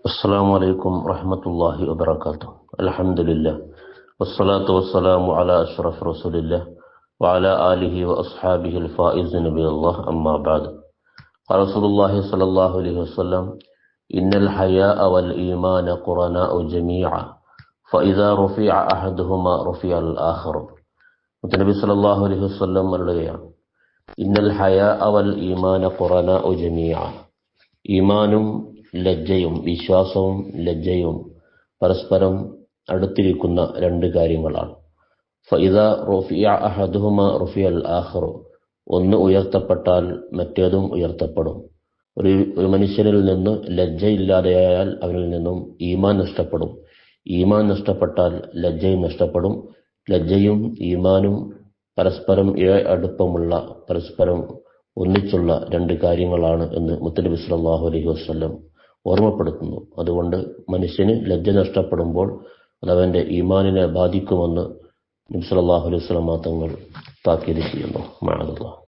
السلام عليكم ورحمة الله وبركاته الحمد لله والصلاة والسلام على أشرف رسول الله وعلى آله وأصحابه الفائزين بالله أما بعد قال رسول الله صلى الله عليه وسلم إن الحياء والإيمان قرناء جميعا فإذا رفع أحدهما رفع الآخر നബി സല്ലല്ലാഹു അലൈഹി വസല്ലം പറയുകയാണ് ഇന്നൽ ഹയാ അവൽ ഈമാന ഖുറന ജമീഅ ഈമാനും ലജ്ജയും വിശ്വാസവും ലജ്ജയും പരസ്പരം അടുത്തിരിക്കുന്ന രണ്ട് കാര്യങ്ങളാണ്. ഫൈദ റോഫിയ അഹദുഹുമ റഫിയൽ ആഹ്റു ഒന്ന് ഉയർത്തപ്പെട്ടാൽ മറ്റേതും ഉയർത്തപ്പെടും. ഒരു ഒരു മനുഷ്യനിൽ നിന്ന് ലജ്ജയില്ലാതെയായാൽ അവനിൽ നിന്നും ഈമാൻ നഷ്ടപ്പെടും. ഈമാൻ നഷ്ടപ്പെട്ടാൽ ലജ്ജയും നഷ്ടപ്പെടും. ലജ്ജയും ഈമാനും പരസ്പരം അടുപ്പമുള്ള പരസ്പരം ഒന്നിച്ചുള്ള രണ്ട് കാര്യങ്ങളാണ് എന്ന് മുത്തലബി സല്ലല്ലാഹു അലൈഹി വസല്ലം ഓർമ്മപ്പെടുത്തുന്നു. അതുകൊണ്ട് മനുഷ്യന് ലജ്ജ നഷ്ടപ്പെടുമ്പോൾ അതവന്റെ ഈമാനിനെ ബാധിക്കുമെന്ന് നബി സല്ലല്ലാഹു അലൈഹി തങ്ങൾ താക്കീത് ചെയ്യുന്നു. മഅദല്ലാഹ്